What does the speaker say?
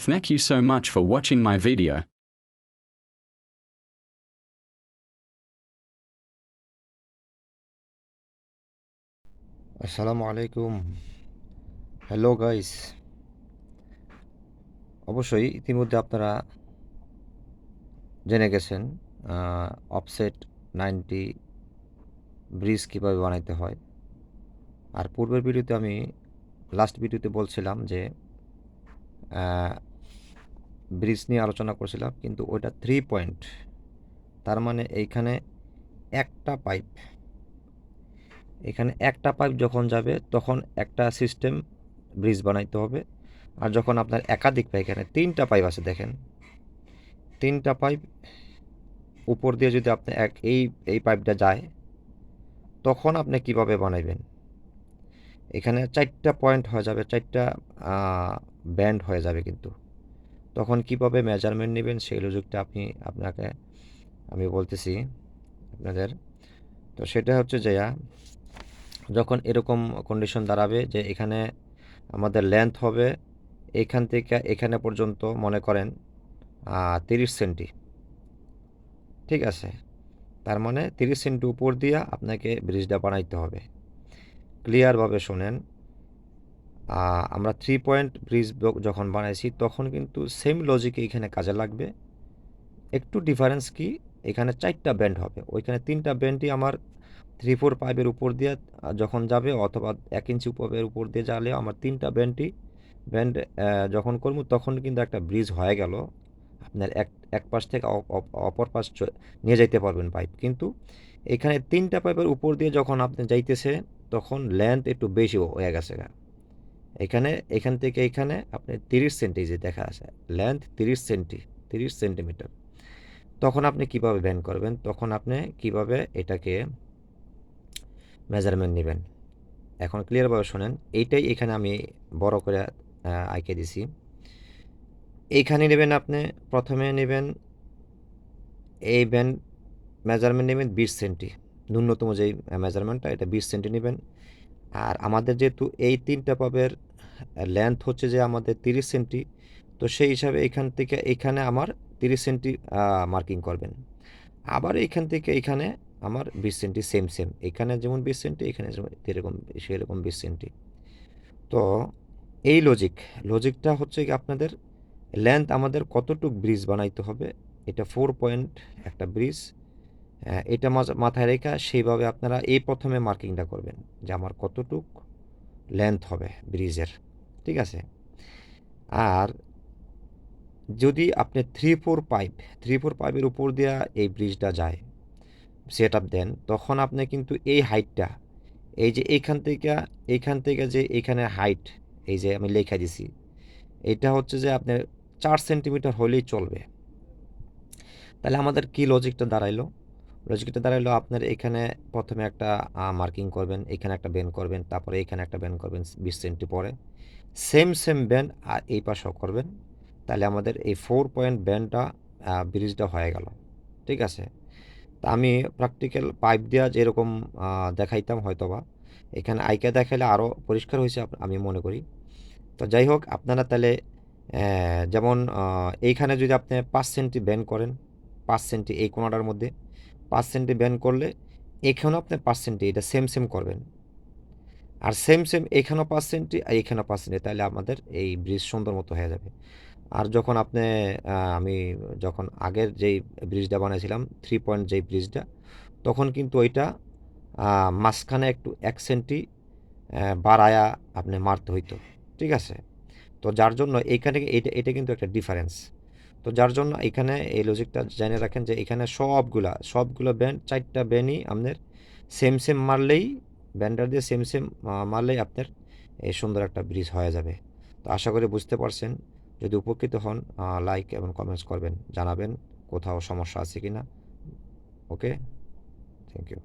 Thank you so much for watching my video. আসসালামু আলাইকুম hello guys অবশ্যই ইতিমধ্যে আপনারা জেনে গেছেন অফসেট নাইনটি ব্রিজ কীভাবে বানাইতে হয়। আর পূর্বের ভিডিওতে আমি লাস্ট ভিডিওতে বলছিলাম যে ব্রিজ নিয়ে আলোচনা করছিলাম, কিন্তু ওইটা থ্রি পয়েন্ট তার মানে এইখানে একটা পাইপ এখানে একটা পাইপ যখন যাবে, তখন একটা সিস্টেম ব্রিজ বানাইতে হবে। আর যখন আপনার একাধিক পাইপ এখানে তিনটা পাইপ আছে দেখেন। তিনটা পাইপ উপর দিয়ে যদি আপনি এক, এই এই পাইপটা যায়, তখন আপনি কীভাবে বানাইবেন? এখানে চারটা পয়েন্ট হয়ে যাবে, চারটা ব্যান্ড হয়ে যাবে কিন্তু। তখন কীভাবে মেজারমেন্ট নেবেন সেই লজিকটা আপনি, আপনাকে আমি বলতেছি আপনাদের। তো সেটা হচ্ছে যে, যখন এরকম কন্ডিশন দাঁড়াবে যে এখানে আমাদের লেন্থ হবে, এখান থেকে এখানে পর্যন্ত মনে করেন তিরিশ সেন্টি। ঠিক আছে? তার মানে তিরিশ সেন্টি উপর দিয়ে আপনাকে ব্রিজটা বানাইতে হবে। ক্লিয়ারভাবে শোনেন। আমরা থ্রি পয়েন্ট ব্রিজ যখন বানাইছি, তখন কিন্তু সেম লজিকে এখানে কাজে লাগবে। একটু ডিফারেন্স কি? এখানে চারটা ব্যান্ড হবে। ওইখানে তিনটা ব্যান্ডই আমার থ্রি ফোর পাইপের উপর দিয়ে যখন যাবে অথবা এক ইঞ্চি উপরের উপর দিয়ে যালে আমার তিনটা ব্যান্ডই ব্যান্ড যখন করব, তখন কিন্তু একটা ব্রিজ হয়ে গেল। আপনার এক এক পাশ থেকে অপর পাশ নিয়ে যাইতে পারবেন পাইপ কিন্তু এখানে তিনটা পাইপের উপর দিয়ে যখন আপনি যাইতেছে, তখন লেন্থ একটু বেশি হয়ে গেছে এখানে, এখান থেকে এখানে আপনি তিরিশ সেন্টি যে দেখা আছে লেন্থ তিরিশ সেন্টি, তিরিশ সেন্টিমিটার। তখন আপনি কীভাবে ব্যান করবেন? তখন আপনি কীভাবে এটাকে মেজারমেন্ট নেবেন? এখন ক্লিয়ারভাবে শোনেন, এইটাই এখানে আমি বড় করে আঁকে দিছি। এইখানে নেবেন আপনি, প্রথমে নেবেন এই ব্যান্ড মেজারমেন্ট নেবেন বিশ সেন্টি। ন্যূনতম যেই মেজারমেন্টটা এটা বিশ সেন্টি নেবেন। আর আমাদের যেহেতু এই তিনটা পাবের লেন্থ হচ্ছে যে আমাদের তিরিশ সেন্টি, তো সেই হিসাবে এখান থেকে এখানে আমার তিরিশ সেন্টি মার্কিং করবেন। আবার এইখান থেকে এখানে আমার বিশ সেন্টি সেম সেম এখানে যেমন বিশ সেন্টি, এখানে যেমন এরকম সেরকম বিশ সেন্টি। তো এই লজিক লজিকটা হচ্ছে আপনাদের লেন্থ আমাদের কতটুক ব্রিজ বানাইতে হবে? এটা ফোর পয়েন্ট একটা ব্রিজ এটা মাথায় রেখা সেইভাবে আপনারা এই প্রথমে মার্কিংটা করবেন যে আমার কতটুক লেন্থ হবে ব্রিজের, ঠিক আছে? আর যদি আপনি three four pipe three four পাইপের উপর দিয়া এই ব্রিজটা যায় সেট আপ দেন, তখন আপনি কিন্তু এই হাইটটা এই যে এইখান থেকে এইখান থেকে যে এখানে হাইট এই যে আমি লেখা দিছি, এটা হচ্ছে যে আপনার চার সেন্টিমিটার হলেই চলবে। তাহলে আমাদের কি লজিকটা দাঁড়াইলো? লজিকটা দাঁড়াইলো, আপনার এখানে প্রথমে একটা মার্কিং করবেন, এখানে একটা ব্যান করবেন, তারপরে এখানে একটা ব্যান করবেন, বিশ সেন্টি পরে। সেম সেম ব্যান্ড আর এই পাশেও করবেন। তাহলে আমাদের এই ফোর পয়েন্ট ব্যান্ডটা ব্রিজটা হয়ে গেল। ঠিক আছে? তা আমি প্র্যাকটিক্যাল পাইপ দেওয়া যেরকম দেখাইতাম হয়তোবা, এখানে আইকা দেখাইলে আরও পরিষ্কার হয়েছে আমি মনে করি। তো যাই হোক, আপনারা তাহলে যেমন এইখানে যদি আপনি পাঁচ সেন্টি ব্যান করেন, পাঁচ সেন্টি এই কোনাটার মধ্যে পাঁচ সেন্টি ব্যান করলে এখানেও আপনি পাঁচ সেন্টি এটা সেম সেম করবেন। আর সেম সেম এখানেও পাঁচ সেন্টি আর এখানেও পার্সেন্টে, তাহলে আমাদের এই ব্রিজ সুন্দর মতো হয়ে যাবে। আর যখন আপনি আমি যখন আগের যেই ব্রিজটা বানিয়েছিলাম থ্রি পয়েন্ট যেই ব্রিজটা তখন কিন্তু ওইটা মাঝখানে একটু এক সেন্টি বাড়ায়া আপনি মারতে হইতো। ঠিক আছে? তো যার জন্য এইখানে এটা এটা কিন্তু একটা ডিফারেন্স তো যার জন্য এখানে এই লজিকটা জেনে রাখেন যে এখানে সবগুলা, সবগুলো ব্যান্ড চারটা ব্যান্ডই আপনার সেম সেম মারলেই ব্যান্ডার দিয়ে সেম সেম মারলেই আপনার এই সুন্দর একটা ব্রিজ হয়ে যাবে। তো আশা করি বুঝতে পারছেন। যদি উপকৃত হন লাইক এবং কমেন্টস করবেন, জানাবেন কোথাও সমস্যা আছে কি না ওকে থ্যাংক ইউ